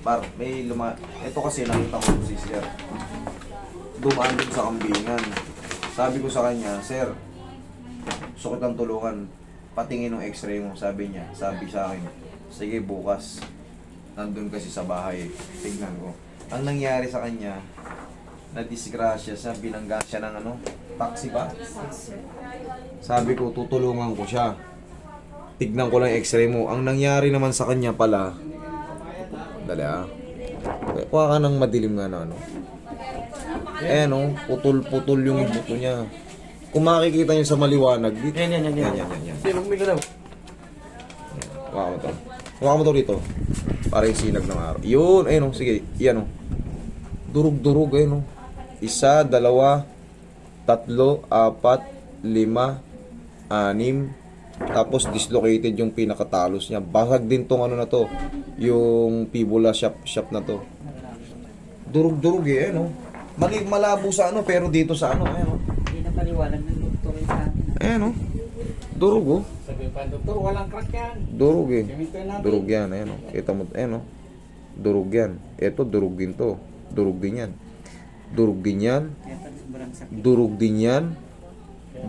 Par, may luma... Ito kasi nakita ko si Sir. Dumaan din sa kambingan. Sabi ko sa kanya, Sir, gusto kitang tulungan. Patingin ng x-ray mo, sabi niya. Sabi sa akin, sige bukas. Nandun kasi sa bahay. Tignan ko. Ang nangyari sa kanya, na-disgrasya siya, binangga siya ng ano, taxi ba? Sabi ko, tutulungan ko siya. Tignan ko lang x-ray mo. Ang nangyari naman sa kanya pala, dali ah. Kuha ka ng madilim nga na ano. Eh no, putol-putol yung buto niya. Kung makikita niyo sa maliwanag, dito. Yan, yan, yan, yan. Yan, yan, yan, yan. Sino may galaw? Kuha mo to. Kuha mo to rito. Para yung sinag ng araw. Yun, ayun oh, sige, yan oh. Durug-durug, ayun oh. Isa, dalawa, tatlo, apat, lima, anim, tapos dislocated yung pinakatalos niya. Basag din tong ano na to, yung fibula shop, shop na to. Durug-durug eh, ano. Mali, malabo sa ano, pero dito sa ano, ayun oh. Hindi na paliwanag ng doktor sa akin. Ayun oh. Durug oh. Sabi pa, doktor, walang crack yan. Durug eh. Durog yan, ayan o. Kita mo, ayan o. Durog yan. Ito, durog din to. Durog din yan. Durog din yan. Durog din yan.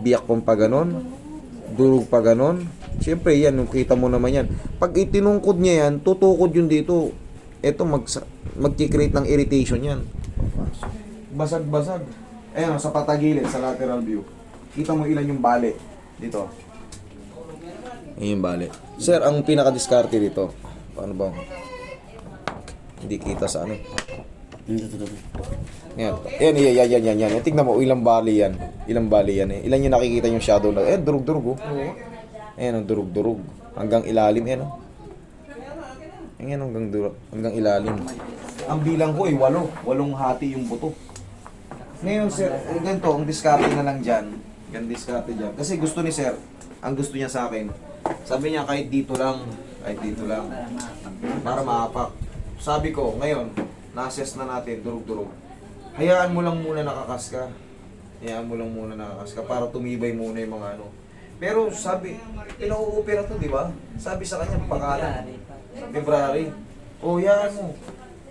Biyak pang pa ganon. Durog pa ganon. Siyempre yan, yung kita mo naman yan. Pag itinungkod niya yan, tutukod yun dito. Ito, mag, magkikreate ng irritation yan. Basag-basag. Ayan sa patagilid, sa lateral view. Kita mo ilan yung bali. Dito. Ayan yung bali. Sir, ang pinaka-discarte dito, paano ba? Hindi kita sa ano. Yan. Yan, yan, yan, yan, yan, yan. Tingnan mo, ilang bali yan. Ilang bali yan eh. Ilan yung nakikita yung shadow na, eh, durug-durug oh. Ayan, ang durug-durug. Hanggang ilalim, yan oh. Ayan, hanggang, durug, hanggang ilalim. Ang bilang ko eh, walo. Walong hati yung buto. Ngayon, sir, eh, ganito, ang diskarte na lang dyan. Yan, diskarte dyan. Kasi gusto ni sir, ang gusto niya sa akin, sabi niya kahit dito lang, kahit dito lang, para maapak. Sabi ko, ngayon, na-assess na natin, durug-durug. Hayaan mo lang muna nakakas ka. Hayaan mo lang muna nakakas ka para tumibay muna yung mga ano. Pero sabi, pinauupera to, di ba? Sabi sa kanya, pakalan. February. O, yan mo.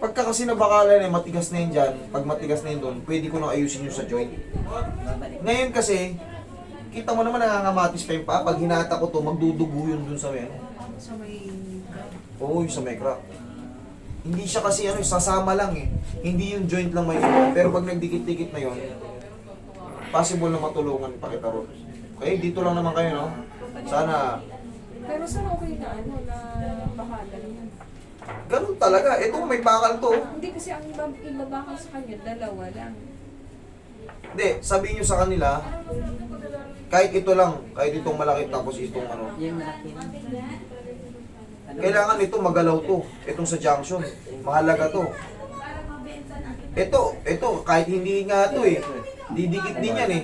Pagka kasi nabakalan eh, matigas na yun dyan, pag matigas na yun doon, pwede ko na ayusin yun sa joint. Ngayon kasi, kita mo naman nangangamatis pa yung paa. Pag hinata ko to, magdudugo yun dun sa may ano. Sa may Oo, yung sa may crack. Hindi siya kasi ano, sasama lang eh. Hindi yung joint lang may Pero pag nagdikit-dikit na yun, possible na matulungan pa kita ron. Okay, dito lang naman kayo, no? Sana, Pero saan okay na ano na bakalan yan? ganun talaga. Ito, may bakal to. Hindi kasi ang iba, iba bakal sa kanya, dalawa lang. Hindi, sabihin nyo sa kanila, kahit ito lang, kahit itong malaki tapos itong ano, Yung malaki. Kailangan ito magalaw to. Itong sa junction. Mahalaga to. Ito, ito, kahit hindi nga to eh. Didikit din yan eh.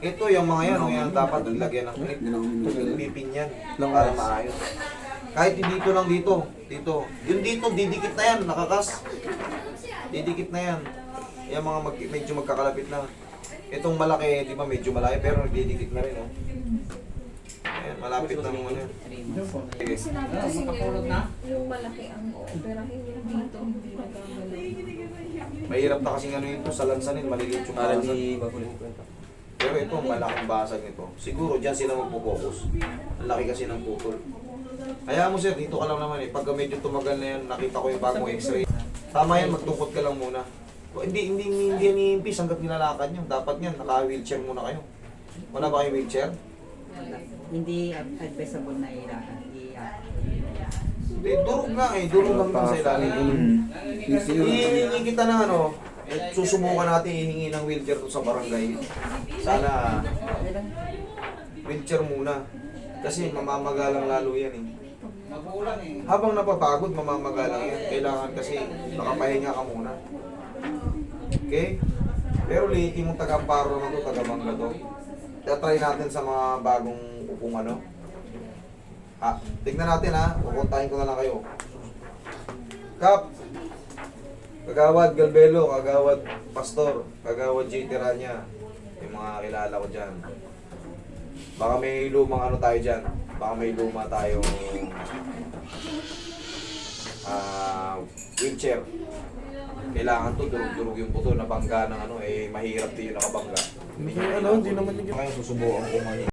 Ito yung mga yan, oh, yan dapat lagyan ng clip. Pipin yan. Para maayos. Kahit dito lang dito. Dito. Yung dito, didikit na yan. Nakakas. Didikit na yan. Yung mga mag, medyo magkakalapit na. Itong malaki, di ba medyo malaki pero didikit na rin oh. Malapit na ano. Sige. Sinabi kasi niya yung, yung malaki ang operahin yung dito, hindi nagagalaw. Mahirap na kasi ano yun to, sa lansanin, maliliit yung Para di kwenta. Pero ito, malaking basag nito. Siguro dyan sila magpo-focus. Ang laki kasi ng putol. Kaya mo sir, dito ka lang naman eh. Pagka medyo tumagal na yan, nakita ko yung bagong x-ray. Tama yan, magtungkot ka lang muna. O, hindi, hindi, hindi, hindi yan iimpis hanggat nilalakad nyo. Dapat yan, naka-wheelchair muna kayo. Wala ba kayong wheelchair? Hindi ad- advisable na ilakad. I- Hindi, durog nga eh. Durog lang din sa ilalim. Hihingi kita ng ano, eh, susubukan natin hihingi ng wheelchair to sa barangay. Sana wheelchair muna. Kasi mamamagalang lalo yan eh. Habang napapagod, mamamagalang yan. Kailangan kasi nakapahinga ka muna. Okay? Pero liitin mong taga-amparo naman to, taga-bangga to. Try natin sa mga bagong upong ano. Ha, tignan natin ha. Pupuntahin ko na lang kayo. Kap! Kagawad Galbelo, Kagawad Pastor, Kagawad J. Tiranya. Yung mga kilala ko dyan. Baka may lumang ano tayo dyan. Baka may luma tayong ah wheelchair. Kailangan to, durug-durug yung buto, nabangga ng ano, eh, mahirap din yung nakabangga. Hindi ano, hindi naman yung Ngayon, susubukan ko mahinga.